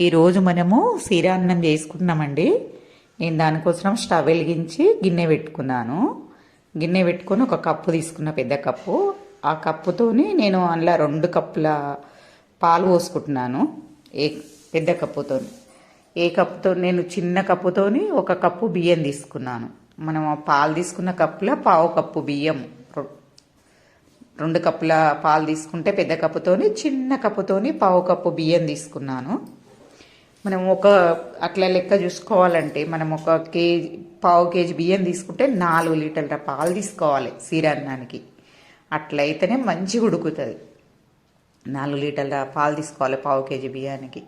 ఈరోజు మనము సీరాన్నం చేసుకుంటున్నామండి నేను దానికోసం స్టవ్ వెలిగించి గిన్నె పెట్టుకున్నాను. గిన్నె పెట్టుకొని ఒక కప్పు తీసుకున్న పెద్ద కప్పు. ఆ కప్పుతోని నేను అందులో రెండు కప్పుల పాలు పోసుకుంటున్నాను. ఏ పెద్ద కప్పుతోని. ఏ కప్పుతో నేను చిన్న కప్పుతోని ఒక కప్పు బియ్యం తీసుకున్నాను. మనం పాలు తీసుకున్న కప్పులో పావు కప్పు బియ్యం. రెండు కప్పుల పాలు తీసుకుంటే పెద్ద కప్పుతోని చిన్న కప్పుతోని పావు కప్పు బియ్యం తీసుకున్నాను. మనం ఒక అట్లా లెక్క చూసుకోవాలంటే మనం ఒక కేజీ పావు కేజీ బియ్యం తీసుకుంటే నాలుగు లీటర్ల పాలు తీసుకోవాలి సీరాన్నానికి. అట్లయితేనే మంచిగా ఉడుకుతుంది. నాలుగు లీటర్ల పాలు తీసుకోవాలి పావు కేజీ బియ్యానికి.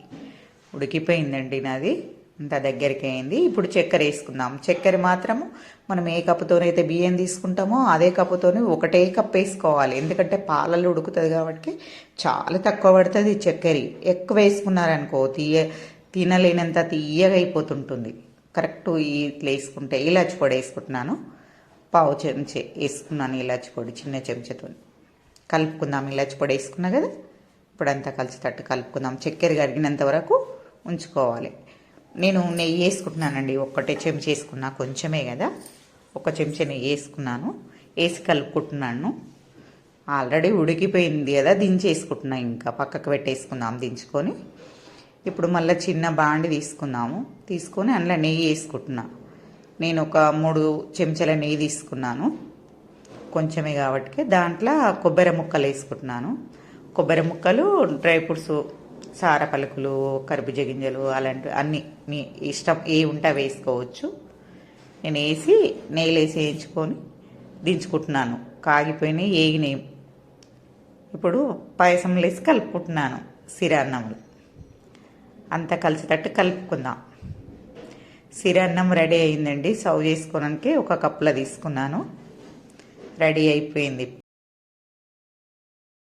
ఉడికిపోయిందండి నాది. అంత దగ్గరికి అయింది. ఇప్పుడు చక్కెర వేసుకుందాం. చక్కెర మాత్రము మనం ఏ కప్పుతోనైతే బియ్యం తీసుకుంటామో అదే కప్పుతోనే ఒకటే కప్పు వేసుకోవాలి. ఎందుకంటే పాలలో ఉడుకుతుంది కాబట్టి చాలా తక్కువ పడుతుంది చక్కెర. ఎక్కువ వేసుకున్నారనుకో తీయ తినలేనంత తీయగా అయిపోతుంటుంది. కరెక్ట్ ఇట్లా వేసుకుంటే ఇలాచి పొడి వేసుకుంటున్నాను. పావు చెంచే వేసుకున్నాను ఇలాచి పొడి చిన్న చెంచాతో. కలుపుకుందాం ఇలాచి పొడి వేసుకున్నా కదా? ఇప్పుడు అంతా కలిసేటట్టు కలుపుకుందాం. చక్కెర కరిగినంత వరకు ఉంచుకోవాలి. నేను నెయ్యి వేసుకుంటున్నానండి. ఒక్కటే చెంచా వేసుకున్నా. కొంచెమే కదా. ఒక చెంచా నెయ్యి వేసుకున్నాను. వేసి కలుపుకుంటున్నాను. ఆల్రెడీ ఉడికిపోయింది కదా. దించేసుకుంటున్నా ఇంకా. పక్కకు పెట్టేసుకుందాం దించుకొని. ఇప్పుడు మళ్ళీ చిన్న బాండి తీసుకున్నాము తీసుకొని అందులో నెయ్యి వేసుకుంటున్నా. నేను ఒక మూడు చెంచాల నెయ్యి తీసుకున్నాను. కొంచెమే కాబట్టి దాంట్లో కొబ్బరి ముక్కలు వేసుకుంటున్నాను. కొబ్బరి ముక్కలు డ్రై ఫ్రూట్స్ సార పలుకులు కర్బూజ గింజలు అలాంటివి అన్నీ మీ ఇష్టం ఏ ఉంటే వేసుకోవచ్చు. నేను వేసి నెయ్యిలు వేసి వేయించుకొని దించుకుంటున్నాను. కాగిపోయినాయి ఏగినాయి ఇప్పుడు పాయసం వేసి కలుపుకుంటున్నాను. సిరాన్నములు అంతా కలిసేటట్టు కలుపుకుందాం. సిరన్నం రెడీ అయిందండి. సర్వ్ చేసుకోవడానికి ఒక కప్పులో తీసుకున్నాను. రెడీ అయిపోయింది.